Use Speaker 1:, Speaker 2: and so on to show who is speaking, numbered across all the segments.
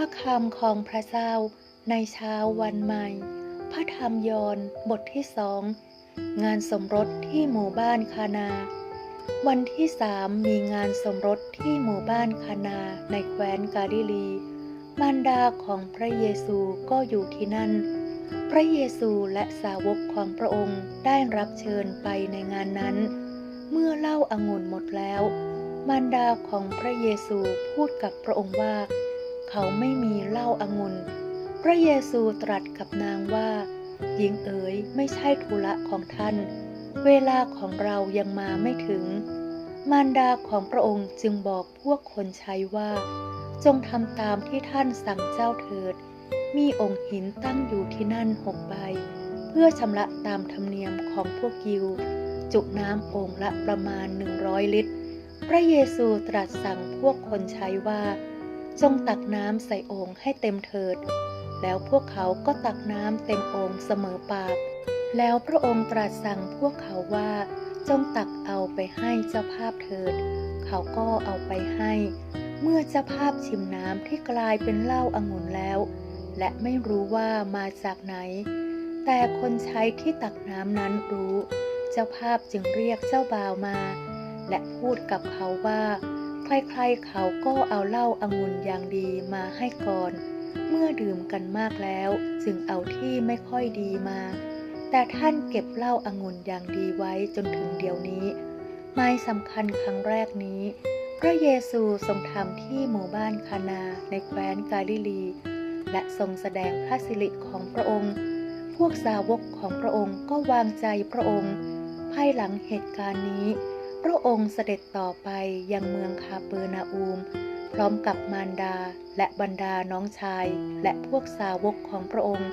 Speaker 1: ระคำของพระเจ้าในเช้าวันใหม่ พระธรรมยอนบทที่สองงานสมรสที่หมู่บ้านคานา วันที่สามมีงานสมรสที่หมู่บ้านคานาในแคว้นกาลิลี มารดาของพระเยซูก็อยู่ที่นั่น พระเยซูและสาวกของพระองค์ได้รับเชิญไปในงานนั้น เมื่อเล้าอางุ่นหมดแล้ว มารดาของพระเยซูพูดกับพระองค์ว่า เขาไม่มีเหล้าอางุ่นพระเยซูตรัสกับนางว่า หญิงเอ๋ยไม่ใช่ธุระของท่าน เวลาของเรายังมาไม่ถึง มารดาของพระองค์จึงบอกพวกคนใช้ว่า จงทำตามที่ท่านสั่งเจ้าเถิด มีองค์หินตั้งอยู่ที่นั่นหกใบ เพื่อชำระตามธรรมเนียมของพวกยิว จุน้ำองค์ละประมาณหนึ่งร้อยลิตร พระเยซูตรัสสั่งพวกคนใช้ว่า จงตักน้ำใส่โองค์ให้เต็มเถิด แล้วพวกเขาก็ตักน้ำเต็มโองค์เสมอปาก แล้วพระองค์ตรัสสั่งพวกเขาว่า จงตักเอาไปให้เจ้าภาพเถิด เขาก็เอาไปให้ เมื่อเจ้าภาพชิมน้ำที่กลายเป็นเหล้าอางุ่นแล้ว และไม่รู้ว่ามาจากไหน แต่คนใช้ที่ตักน้ำนั้นรู้ เจ้าภาพจึงเรียกเจ้าบ่าวมา และพูดกับเขาว่า ใครๆเขาก็เอาเหล้าอางุ่นอย่างดีมาให้ก่อน เมื่อดื่มกันมากแล้วจึงเอาที่ไม่ค่อยดีมา แต่ท่านเก็บเหล้าอางุ่นอย่างดีไว้จนถึงเดี๋ยวนี้ไม่สำคัญครั้งแรกนี้ พระเยซูทรงทำที่หมู่บ้านคานาในแคว้นกาลิลี และทรงแสดงพระสิริของพระองค์ พวกสาวกของพระองค์ก็วางใจพระองค์ ภายหลังเหตุการณ์นี้ พระองค์เสด็จต่อไปยังเมืองคาเปอร์นาอูม พร้อมกับมารดาและบรรดาน้องชาย และพวกสาวกของพระองค์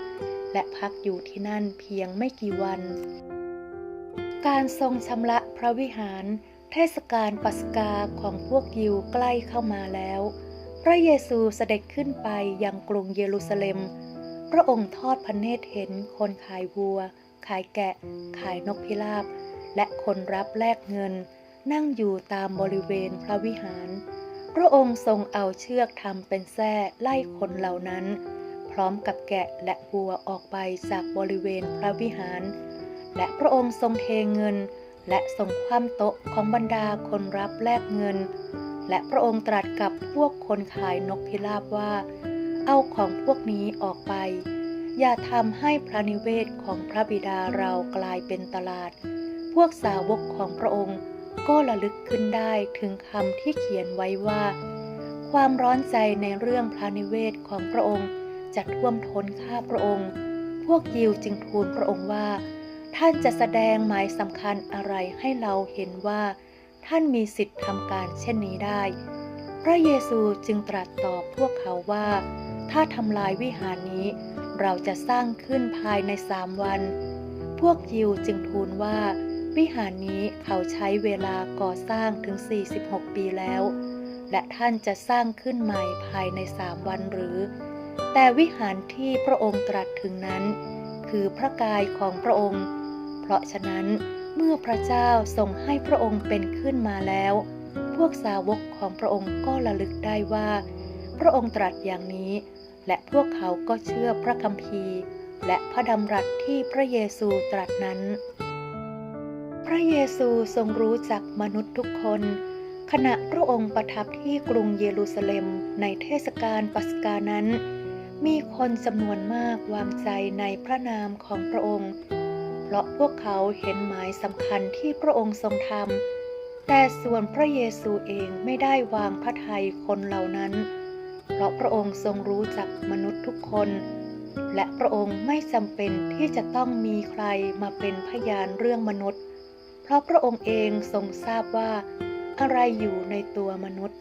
Speaker 1: และพักอยู่ที่นั่นเพียงไม่กี่วัน การทรงชำระพระวิหาร เทศกาลปัสกาของพวกยิวใกล้เข้ามาแล้ว พระเยซูเสด็จขึ้นไปยังกรุงเยรูซาเล็ม พระองค์ทอดพระเนตรเห็นคนขายวัว ขายแกะ ขายนกพิราบและคนรับแลกเงิน นั่งอยู่ตามบริเวณพระวิหาร พระองค์ทรงเอาเชือกทำเป็นแส้ไล่คนเหล่านั้น พร้อมกับแกะและวัวออกไปจากบริเวณพระวิหาร และพระองค์ทรงเทเงิน และทรงคว่ำโต๊ะของบรรดาคนรับแลกเงิน และพระองค์ตรัสกับพวกคนขายนกพิราบว่า เอาของพวกนี้ออกไป อย่าทำให้พระนิเวศของพระบิดาเรากลายเป็นตลาด พวกสาวกของพระองค์ ก็ระลึกขึ้นได้ถึงคำที่เขียนไว้ว่า ความร้อนใจในเรื่องพระนิเวศของพระองค์จะท่วมท้นข้าพระองค์ พวกยิวจึงทูลพระองค์ว่า ท่านจะแสดงหมายสำคัญอะไรให้เราเห็นว่า ท่านมีสิทธิ์ทำการเช่นนี้ได้ พระเยซูจึงตรัสตอบพวกเขาว่า ถ้าทำลายวิหารนี้ เราจะสร้างขึ้นภายในสามวัน พวกยิวจึงทูลว่า วิหารนี้เขาใช้เวลาก่อสร้างถึง 46 ปีแล้ว และท่านจะสร้างขึ้นใหม่ภายในสามวันหรือ แต่วิหารที่พระองค์ตรัสถึงนั้น คือพระกายของพระองค์ เพราะฉะนั้นเมื่อพระเจ้าทรงให้พระองค์เป็นขึ้นมาแล้ว พวกสาวกของพระองค์ก็ระลึกได้ว่า พระองค์ตรัสอย่างนี้ และพวกเขาก็เชื่อพระคัมภีร์ และพระดำรัสที่พระเยซูตรัสนั้น พระเยซูทรงรู้จักมนุษย์ทุกคน ขณะพระองค์ประทับที่กรุงเยรูซาเล็มในเทศกาลปัสกานั้น มีคนจำนวนมากวางใจในพระนามของพระองค์ เพราะพวกเขาเห็นหมายสำคัญที่พระองค์ทรงทำแต่ส่วนพระเยซูเองไม่ได้วางพระทัยคนเหล่านั้น เพราะพระองค์ทรงรู้จักมนุษย์ทุกคนและพระองค์ไม่จำเป็นที่จะต้องมีใครมาเป็นพยานเรื่องมนุษย์ เพราะพระองค์เองทรงทราบว่าอะไรอยู่ในตัวมนุษย์